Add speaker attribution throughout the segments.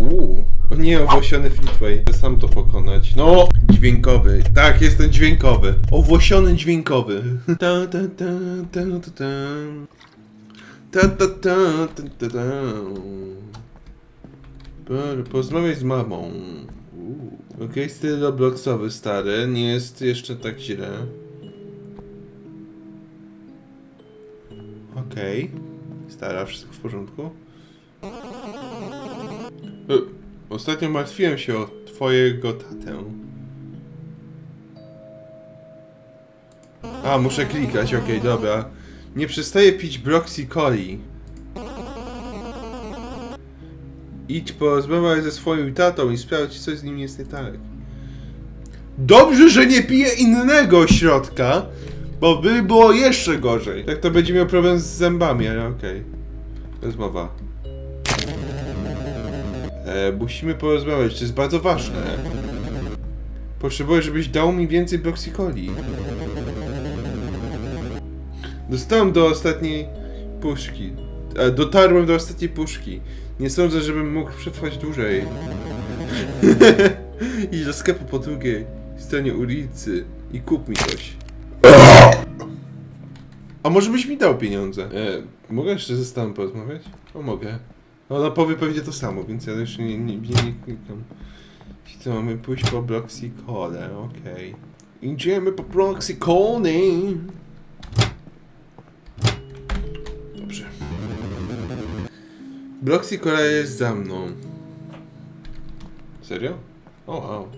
Speaker 1: Uuu. Nie, owłosiony Fleetway. Chcę sam to pokonać. No! Dźwiękowy. Tak, jestem dźwiękowy. Owłosiony dźwiękowy. Ta, ta, ta, ta, ta, ta. Ta, ta, ta, ta, ta, ta. Por- Porozmawiaj z mamą. Okej, styl Robloxowy stary. Nie jest jeszcze tak źle. Okej. Stara, wszystko w porządku? E, Ostatnio martwiłem się o twojego tatę. A, muszę klikać, okej, dobra. Nie przestaję pić Broxy Coli. Idź porozmawiaj ze swoim tatą i sprawdź, co z nim jest nie tak. Dobrze, że nie piję innego środka, bo by było jeszcze gorzej. Tak to będzie miał problem z zębami, ale okej. Rozmowa. E, musimy porozmawiać, to jest bardzo ważne. Potrzebuję, żebyś dał mi więcej Broxicoli. Dostałem do ostatniej puszki. E, dotarłem do ostatniej puszki. Nie sądzę, żebym mógł przetrwać dłużej. Idź do sklepu po drugiej stronie ulicy i kup mi coś. A może byś mi dał pieniądze? E, mogę jeszcze ze stanem porozmawiać? O, mogę. Ona powie pewnie to samo, więc ja już nie, nie, nie, nie klikam. I Co, mamy pójść po Bloxy Cole, okej. Idziemy po Bloxy Cole. Dobrze. Bloxy Cole jest za mną. Serio? O, wow.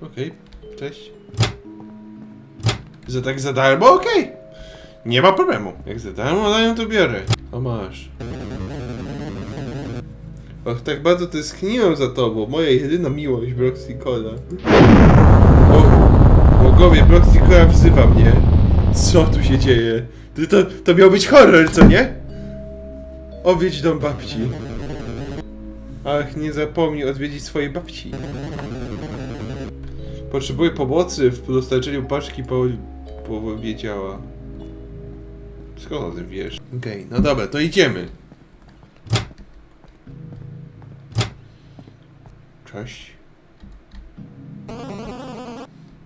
Speaker 1: Okej, cześć. Za tak za darmo? Okej. Nie ma problemu. Jak za darmo dają, to biorę. O masz. Och, tak bardzo tęskniłem za tobą. Moja jedyna miłość, Broxy Cola. O, bogowie, Broxy Cola wzywa mnie. Co tu się dzieje? To, to, to miał być horror, co nie? Odwiedź dom babci. Ach, nie zapomnij odwiedzić swojej babci. Potrzebuję pomocy w dostarczeniu paczki po... powiedziała. Skąd o tym wiesz? Okej, no dobra, to idziemy. Cześć.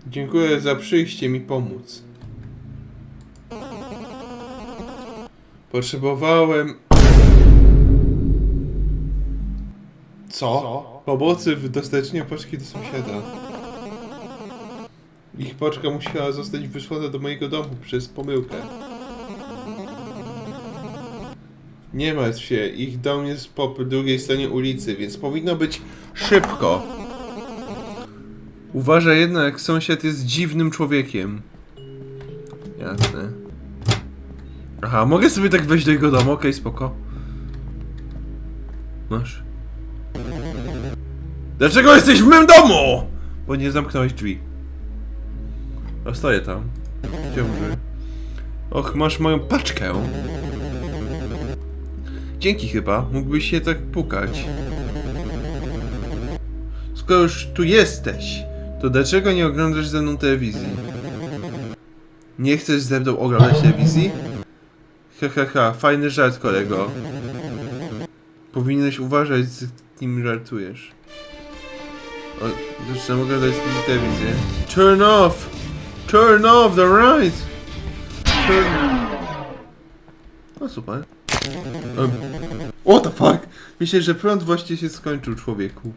Speaker 1: Dziękuję za przyjście mi pomóc. Potrzebowałem... Co? Pomocy w dostarczeniu paczki do sąsiada. Ich paczka musiała zostać wysłana do mojego domu przez pomyłkę. Nie martw się, ich dom jest po drugiej stronie ulicy, więc powinno być szybko. Uważaj jednak, sąsiad jest dziwnym człowiekiem. Jasne. Aha, mogę sobie tak wejść do jego domu, okej, spoko. Masz. Dlaczego jesteś w mym domu? Bo nie zamknąłeś drzwi. A stoję tam. Ciągle. Och, masz moją paczkę. Dzięki chyba, mógłbyś się tak pukać. Skoro już tu jesteś, to dlaczego nie oglądasz ze mną telewizji? Nie chcesz ze mną oglądać telewizji? Ha ha ha, fajny żart kolego. Powinieneś uważać z kim żartujesz. O, zaczynam oglądać telewizję. Turn off! Turn off the right! Turn... O super. Um, what the fuck? Myślę, że prąd właśnie się skończył, człowieku.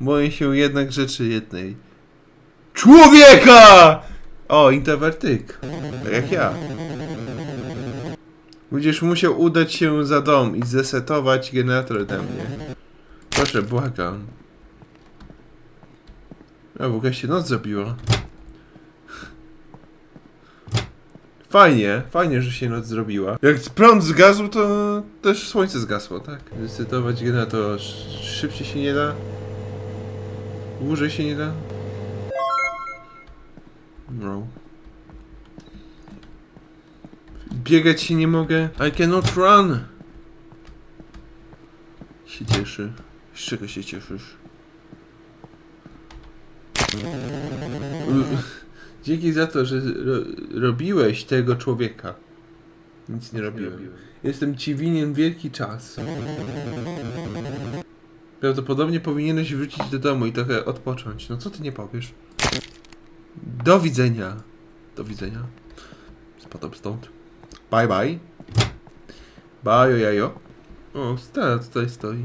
Speaker 1: Boję się jednak rzeczy jednej. Człowieka! O, introwertyk. Tak jak ja. Będziesz musiał udać się za dom i zesetować generator ode mnie. Proszę, błagam. A w ogóle się noc zrobiła. Fajnie, fajnie, że się noc zrobiła. Jak prąd zgasł, to też słońce zgasło, tak? Zesetować generator sz- szybciej się nie da. Dłużej się nie da. No. Biegać się nie mogę. I cannot run. Się cieszy. Z czego się cieszysz? Dzięki za to, że ro robiłeś tego człowieka. Nic nie robiłem. Jestem ci winien wielki czas. Prawdopodobnie powinieneś wrócić do domu i trochę odpocząć. No co ty nie powiesz? Do widzenia. Do widzenia. Spadam stąd. Bye bye. Bye jajo. O, stara tutaj stoi.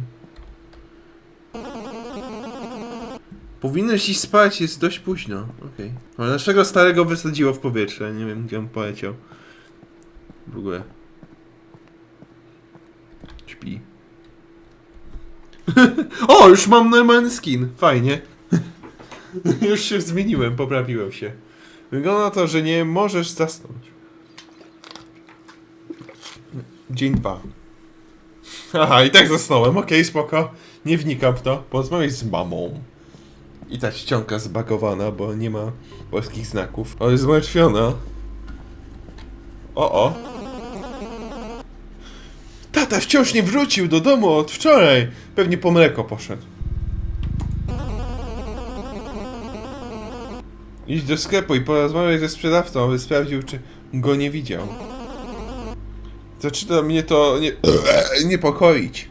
Speaker 1: Powinieneś iść spać, jest dość późno. Okej. Ale naszego starego wysadziło w powietrze. Nie wiem, gdzie on poleciał. W ogóle. Śpi. o, już mam normalny skin. Fajnie. już się zmieniłem, poprawiłem się. Wygląda na to, że nie możesz zasnąć. Dzień dwa. Aha, i tak zasnąłem. Okej, spoko. Nie wnikam w to. Porozmawiaj z mamą. I ta ściąga zbagowana, bo nie ma polskich znaków. O, jest zmartwiona. O, o. Tata wciąż nie wrócił do domu od wczoraj. Pewnie po mleko poszedł. Idź do sklepu i porozmawiaj ze sprzedawcą, aby sprawdził, czy go nie widział. Zaczyna mnie to nie, niepokoić.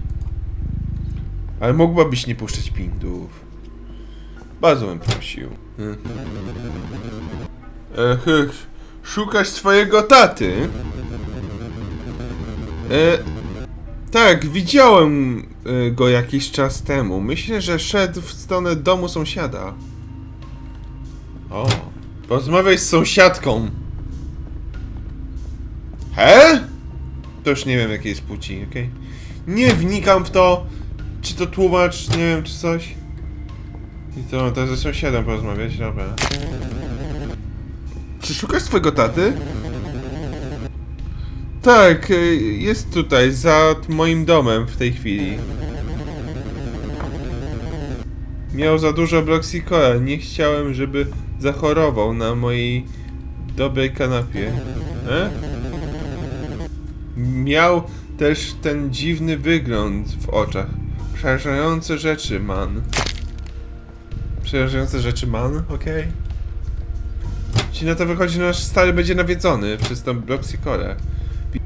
Speaker 1: Ale mogłabyś nie puszczać pindów. Bardzo bym prosił. Hmm. E, ch- szukasz swojego taty? E, tak, widziałem e, go jakiś czas temu. Myślę, że szedł w stronę domu sąsiada. O, porozmawiaj z sąsiadką. He? To już nie wiem jakiej jest płci, okej? Nie wnikam w to, czy to tłumacz, nie wiem, czy coś. I to, to ze sąsiadem porozmawiać, dobra. Czy szukasz swojego taty? Tak, y, jest tutaj, za moim domem w tej chwili. Miał za dużo Bloxicora, nie chciałem, żeby zachorował na mojej dobrej kanapie. E? Miał też ten dziwny wygląd w oczach. Przerażające rzeczy, man. Przerażające rzeczy, man, okej. Ci na to wychodzi, nasz stary będzie nawiedzony przez tą Bloxicorę.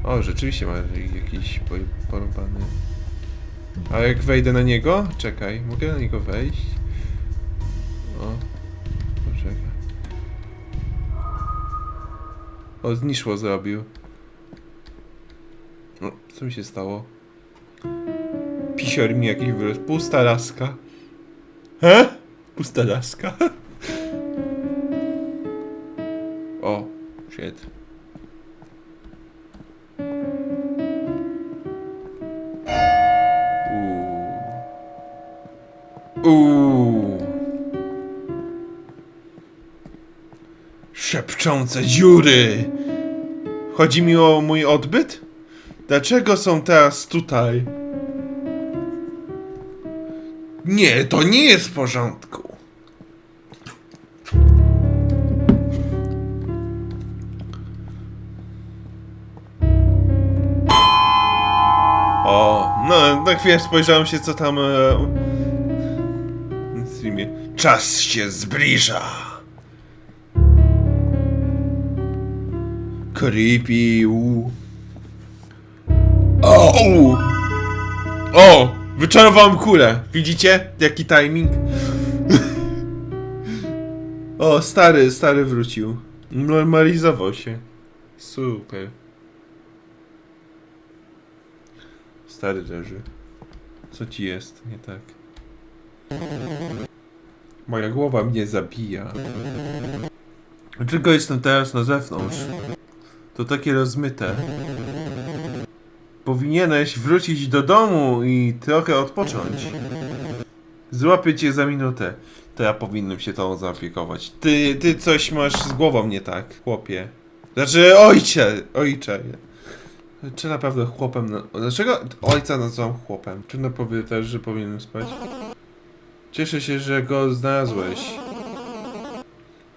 Speaker 1: O, rzeczywiście ma jakiś po- porąbany. A jak wejdę na niego? Czekaj, mogę na niego wejść? O, poczekaj. O, zniszło zrobił. O, co mi się stało? Pisior mi jakiś wyrósł. Pusta laska. He? Pusta laska? O, shit. Uuu. Uuu. Szepczące dziury. Chodzi mi o mój odbyt? Dlaczego są teraz tutaj? Nie, to nie jest w porządku. O, no na chwilę spojrzałem się co tam e, na streamie. Czas się zbliża. Creepy. u. O! O! Wyczarowałem kulę. Widzicie? Jaki timing? o, stary, stary wrócił. Normalizował się. Super. Stary leży. Co ci jest? Nie tak. Moja głowa mnie zabija. Dlaczego jestem teraz na zewnątrz? To takie rozmyte. Powinieneś wrócić do domu i trochę odpocząć. Złapię cię za minutę. To ja powinienem się tą zaopiekować. Ty, ty coś masz z głową nie tak, chłopie. Znaczy, ojcze, ojcze. Czy naprawdę chłopem... Na... Dlaczego ojca nazywam chłopem? Czy na powie też, że powinienem spać? Cieszę się, że go znalazłeś.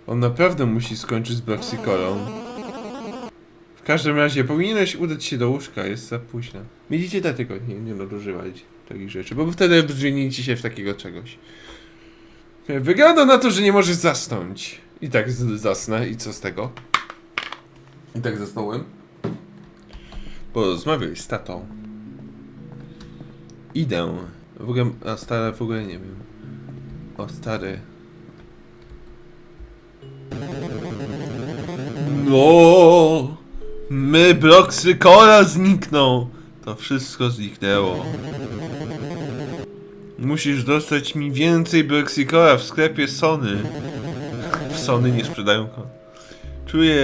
Speaker 1: On naprawdę musi skończyć z Bloxicorą. W każdym razie powinieneś udać się do łóżka, jest za późno. Widzicie, dlatego nie, nie nadużywać takich rzeczy, bo wtedy brzmienicie się w takiego czegoś. Wygląda na to, że nie możesz zasnąć. I tak zasnę, i co z tego? I tak zasnąłem. Porozmawiaj z tatą. Idę. W ogóle, a stare w ogóle nie wiem. O, stary. No, my Broxykora zniknął. To wszystko zniknęło. Musisz dostać mi więcej Broxykora w sklepie Sony. W Sony nie sprzedają. Czuję,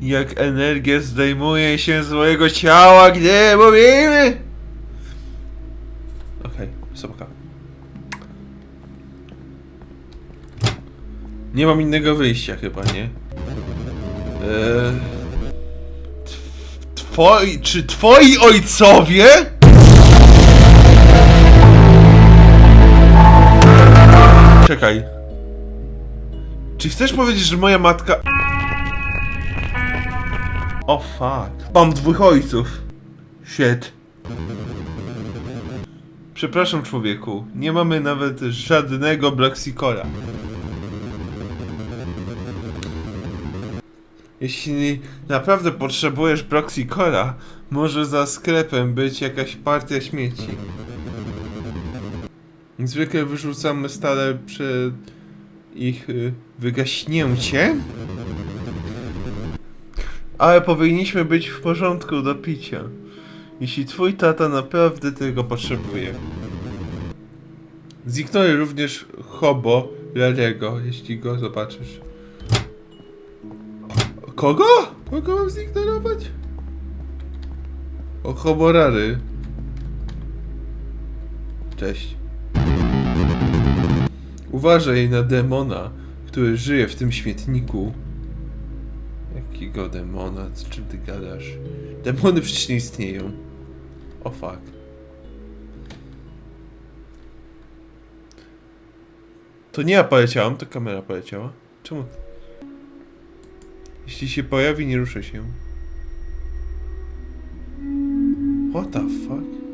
Speaker 1: jak energia zdejmuje się z mojego ciała, gdy mówimy. Okej, okay, Nie mam innego wyjścia chyba, nie? Eee, tw- twoi, czy twoi ojcowie? Czekaj. Czy chcesz powiedzieć, że moja matka... O fuck. Mam dwóch ojców. Shit. Przepraszam człowieku, nie mamy nawet żadnego Braxicora. Jeśli naprawdę potrzebujesz Braxicora, może za sklepem być jakaś partia śmieci. Zwykle wyrzucamy stare przed ich y, wygaśnięcie. Ale powinniśmy być w porządku do picia. Jeśli twój tata naprawdę tego potrzebuje. Zignoruj również hobo Rarego, jeśli go zobaczysz. Kogo? Kogo mam zignorować? O hobo Rary. Cześć. Uważaj na demona, który żyje w tym śmietniku. Jakiego demona? Z czym ty gadasz? Demony przecież nie istnieją. O fuck. To nie ja poleciałam, to kamera poleciała. Czemu? Jeśli się pojawi, nie ruszę się. What the fuck?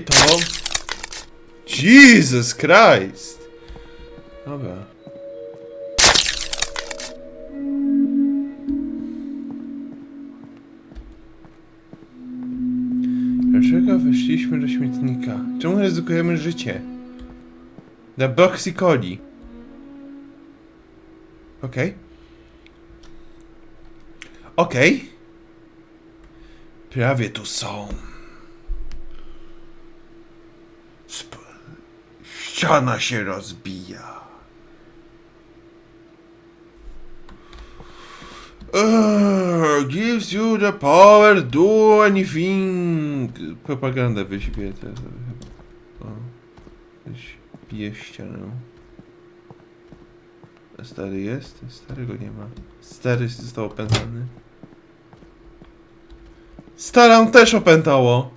Speaker 1: To... Jesus Christ! Dobra. Dlaczego weszliśmy do śmietnika? Czemu ryzykujemy życie? Na Boxy Coli. Okej. Okej. Prawie tu są. Ściana się rozbija. Ugh, gives you the power do anything. Propaganda wyświetla. O, ścianę. A stary jest? Starego nie ma. Stary został opętany. Starą też opętało.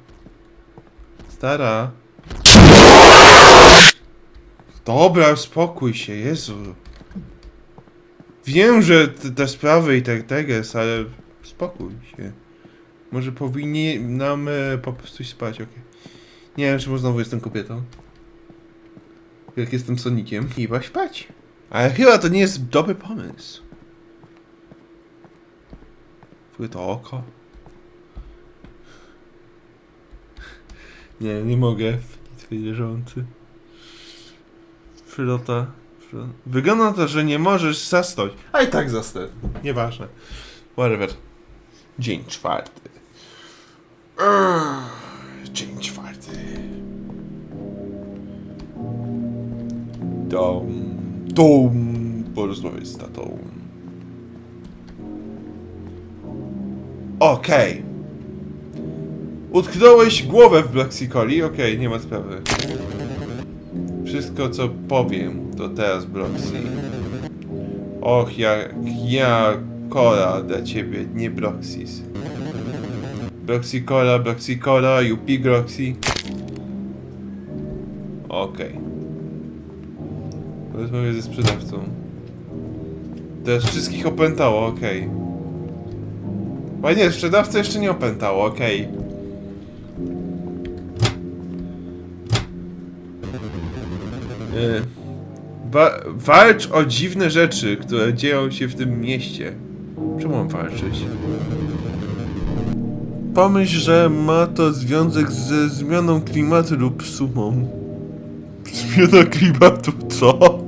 Speaker 1: Stara. Dobra, spokój się, Jezu. Wiem, że te, sprawy i tak teges, ale spokój się. Może powinni nam e, po prostu spać, okej. Nie wiem, czy znowu jestem kobietą. Jak jestem Sonikiem. Chyba śpać. Ale chyba to nie jest dobry pomysł. W to oko. Nie, nie mogę. Twój wierzący. Przylota. Przy- Wygląda to, że nie możesz zasnąć. A i tak zasnę. Nieważne. Whatever. Dzień czwarty. Dzień czwarty. Dom. Dom. Porozmawiaj z tatą. Okej. Utknąłeś głowę w Blacksicoli? Okej, nie ma sprawy. Wszystko co powiem to teraz Bloxy. Och, jak ja Kora dla ciebie, nie Bloxys. Bloxy Kora, Bloxy Kora, Yupi Groxy. Okej. Porozmawiaj ze sprzedawcą. Teraz wszystkich opętało, okej. O nie, sprzedawca jeszcze nie opętał, okej. Y, Wa walcz o dziwne rzeczy, które dzieją się w tym mieście. Czemu mam walczyć? Pomyśl, że ma to związek ze zmianą klimatu lub sumą. Zmiana klimatu, co?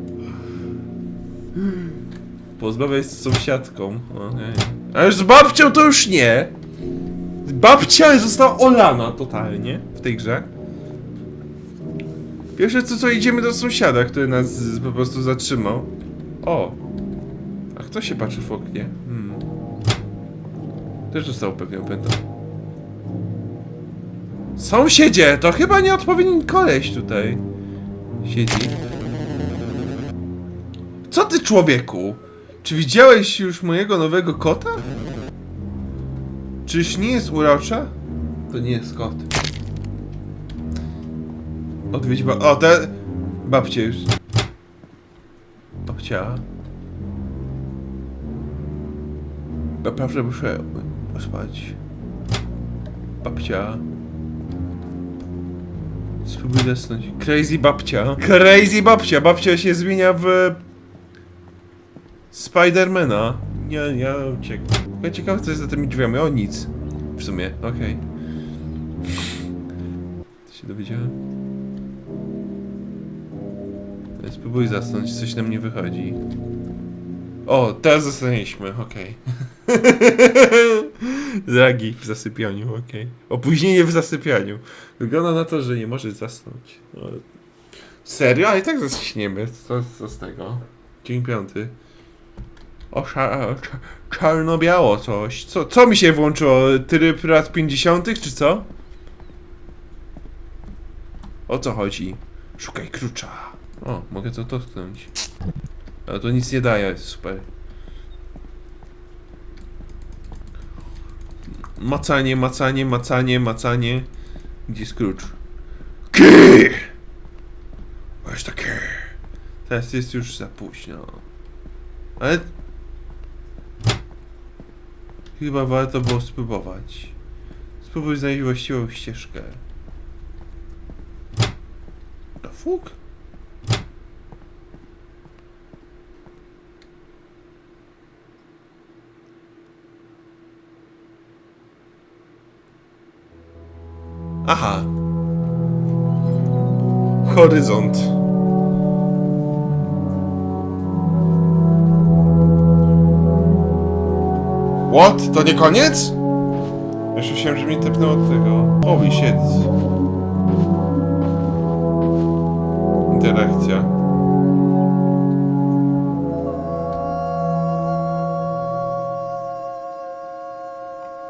Speaker 1: Pozbawiać z sąsiadką. Okej. Ale z babcią to już nie. Babcia została olana totalnie w tej grze. Pierwsze co co idziemy do sąsiada, który nas po prostu zatrzymał. O! A kto się patrzy w oknie? Hmm. Też został pewnie opętany. Sąsiedzie! To chyba nieodpowiedni koleś tutaj. Siedzi. Co ty człowieku? Czy widziałeś już mojego nowego kota? Czyż nie jest urocza? To nie jest kot. Odwiedź ba... O, te... Babcie już. Babcia. Naprawdę muszę pospać. Babcia. Spróbuj zasnąć. Crazy babcia. Crazy babcia. Babcia się zmienia w... Spidermana. Nie, ja uciekłem. Ja ciekawe co jest za tymi drzwiami. O, nic. W sumie, okej. To się dowiedziałem. Spróbuj zasnąć, coś nam nie wychodzi. O, teraz zasnęliśmy, okej. Dragi w zasypianiu, okej. Opóźnienie w zasypianiu. Wygląda na to, że nie może zasnąć. No, Serio? Ale i tak zaśniemy. Co, co z tego? Dzień piąty. O, czarno-biało coś. Co, co mi się włączyło? Tryb lat 50. czy co? O co chodzi? Szukaj klucza. O, mogę to dotknąć. Ale to nic nie daje, super. Macanie, macanie, macanie, macanie. Gdzie klucz? Key! Where's the key? Teraz jest już za późno. Ale... Chyba warto było spróbować. Spróbuj znaleźć właściwą ścieżkę. The fuck? Aha. Horyzont. What? To nie koniec? Jeszcze myślałem, że mnie tepnęło od tego. Holy shit. Interakcja.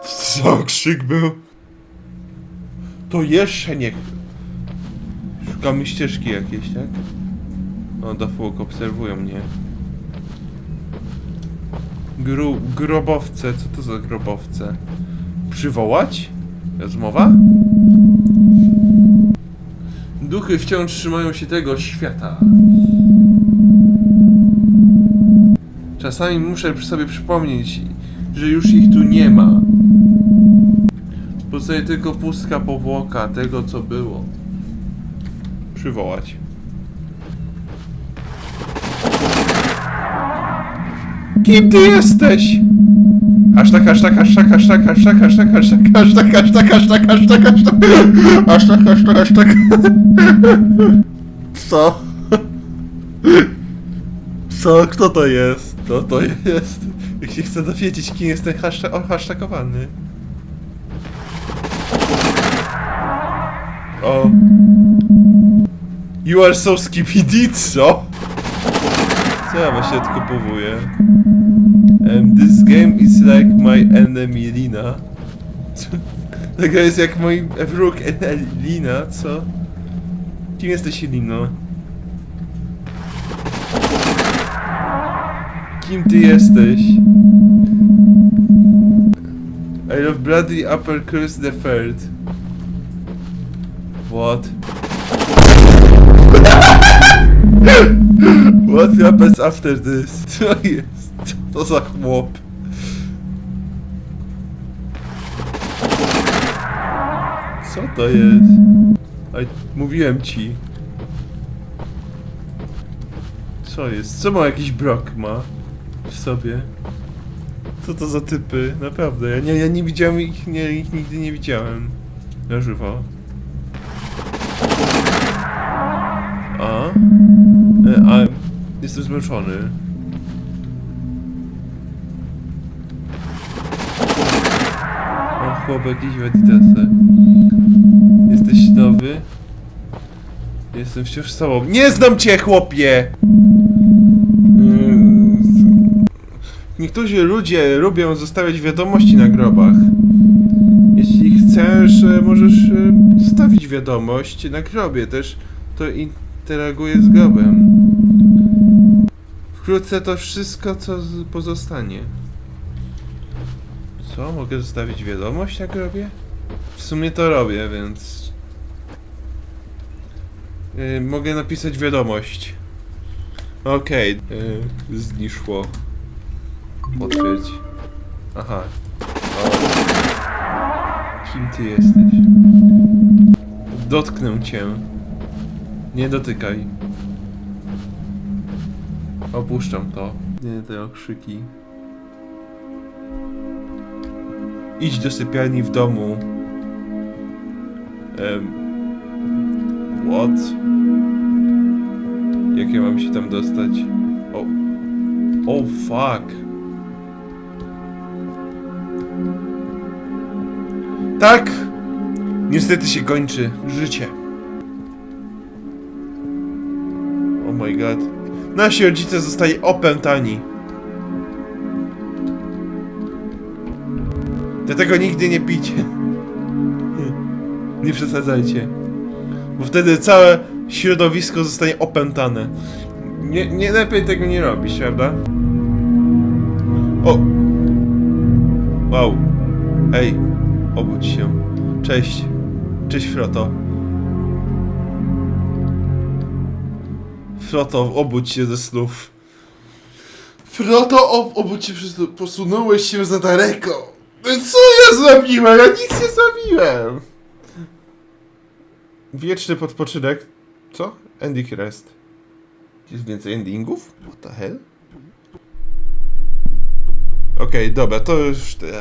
Speaker 1: Co krzyk był? To jeszcze nie. Szukamy ścieżki jakieś, tak? O, da fuck, obserwują mnie. Gru, grobowce, co to za grobowce? Przywołać? Rozmowa? Duchy wciąż trzymają się tego świata. Czasami muszę sobie przypomnieć, że już ich tu nie ma. Pozostaje tylko pustka powłoka tego, co było. Przywołać. Kim ty jesteś? Hashtag, hashtag, hashtag, hashtag, hashtag, hashtag, hashtag, hashtag, hashtag, hashtag, hashtag, hashtag, hashtag, hashtag, hashtag. Co? Co? Kto to jest? Kto to jest? Jak się chcę dowiedzieć, kim jest ten hashtag, o, hashtagowany. O. You are so skippy co? Co ja właśnie odkupowuję? Um, this game is like my enemy Lina. Ta gra jest jak mój wróg Lina, co? Kim jesteś Lino? Kim ty jesteś? I love Bloody Upper Curse the Third. What? What happens after this? Co jest? Co za chłop? Co to jest? Oj, mówiłem ci. Co jest? Co ma jakiś brok ma w sobie? Co to za typy? Naprawdę, ja nie, ja nie widziałem ich, nie, ich nigdy nie widziałem. Na żywo. Jestem zmęczony. O chłopek, idź. Jesteś nowy? Jestem wciąż z tobą. Nie znam cię, chłopie! Yy, Niektórzy ludzie lubią zostawiać wiadomości na grobach. Jeśli chcesz, e, możesz e, zostawić wiadomość na grobie też. To interaguje z grobem. Wkrótce to wszystko, co pozostanie. Co? Mogę zostawić wiadomość na grobie? W sumie to robię, więc... Yy, mogę napisać wiadomość. Okej, yy, zniszło. Potwierdź. Aha. O. Kim ty jesteś? Dotknę cię. Nie dotykaj. Opuszczam to. Nie, te okrzyki. Idź do sypialni w domu. Em. What? Jak ja mam się tam dostać? O. Oh fuck. Tak! Niestety się kończy życie. Oh my god. Nasi rodzice zostali opętani. Dlatego nigdy nie picie. Nie przesadzajcie. Bo wtedy całe środowisko zostanie opętane. Nie, nie lepiej tego nie robić, prawda? O! Wow. Ej, obudź się. Cześć. Cześć, Froto. Froto, obudź się ze snów. Froto, ob obudź się, posunąłeś się za daleko. Co ja zrobiłem? Ja nic nie zrobiłem. Wieczny podpoczynek. Co? Ending rest. Jest więcej endingów? What the hell? Okej, dobra, to już tyle.